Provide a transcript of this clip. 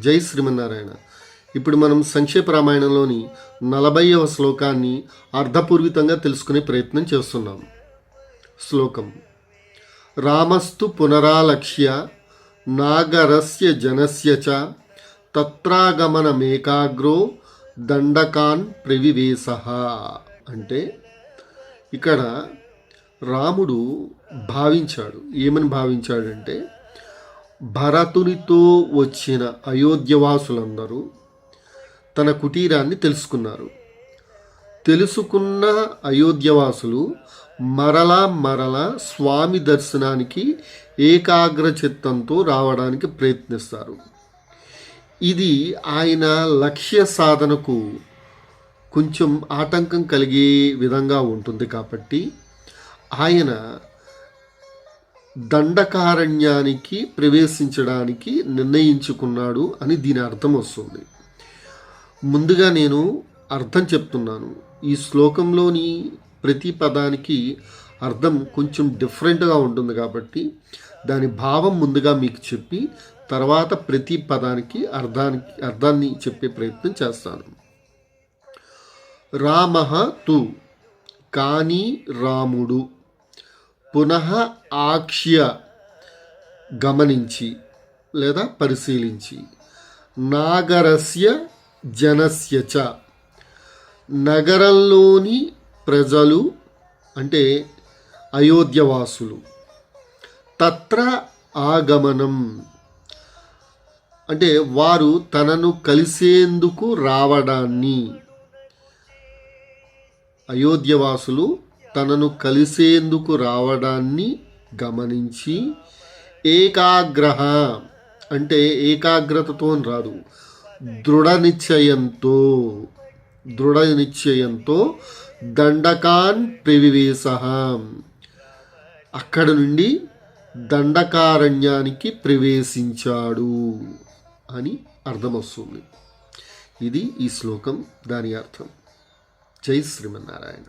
జై శ్రీమన్నారాయణ. ఇప్పుడు మనం సంక్షేప రామాయణంలోని నలభైవ శ్లోకాన్ని అర్ధపూర్వితంగా తెలుసుకునే ప్రయత్నం చేస్తున్నాం. శ్లోకం రామస్తు పునరాలక్ష్య నాగరస్య జనస్య చ తత్రాగమనమేకాగ్రో దండకాన్ ప్రవివేశ. అంటే ఇక్కడ రాముడు భావించాడు. ఏమని భావించాడంటే భరతునితో వచ్చిన అయోధ్యవాసులందరూ తన కుటీరాన్ని తెలుసుకున్నారు. తెలుసుకున్న అయోధ్యవాసులు మరలా మరలా స్వామి దర్శనానికి ఏకాగ్ర చిత్తంతో రావడానికి ప్రయత్నిస్తారు. ఇది ఆయన లక్ష్య సాధనకు కొంచెం ఆటంకం కలిగే విధంగా ఉంటుంది కాబట్టి ఆయన దండకారణ్యానికి ప్రవేశించడానికి నిర్ణయించుకున్నాడు అని దీని అర్థం వస్తుంది. ముందుగా నేను అర్థం చెప్తున్నాను. ఈ శ్లోకంలోని ప్రతి పదానికి అర్థం కొంచెం డిఫరెంట్గా ఉంటుంది కాబట్టి దాని భావం ముందుగా మీకు చెప్పి తర్వాత ప్రతి పదానికి అర్థానికి అర్థాన్ని చెప్పే ప్రయత్నం చేస్తాను. రామ తు కానీ రాముడు. పునః ఆక్ష్య గమనించి లేదా పరిశీలించి. నాగరస్య జనస్య చ. నగరంలోని ప్రజలు అంటే అయోధ్యవాసులు. తత్ర ఆగమనం. అంటే వారు తనను కలిసేందుకు రావడాన్ని. అయోధ్యవాసులు తనను కలిసేందుకు రావడాన్ని గమనించి ఏకాగ్రహ అంటే ఏకాగ్రతతో రాదు. దృఢ నిశ్చయంతో దృఢ నిశ్చయంతో దండకాన్ ప్రవివేశ. అక్కడ నుండి దండకారణ్యానికి ప్రవేశించాడు అని అర్థమవుస్తుంది ఇది ఈ శ్లోకం. దాని అర్థం. జై శ్రీమన్నారాయణ.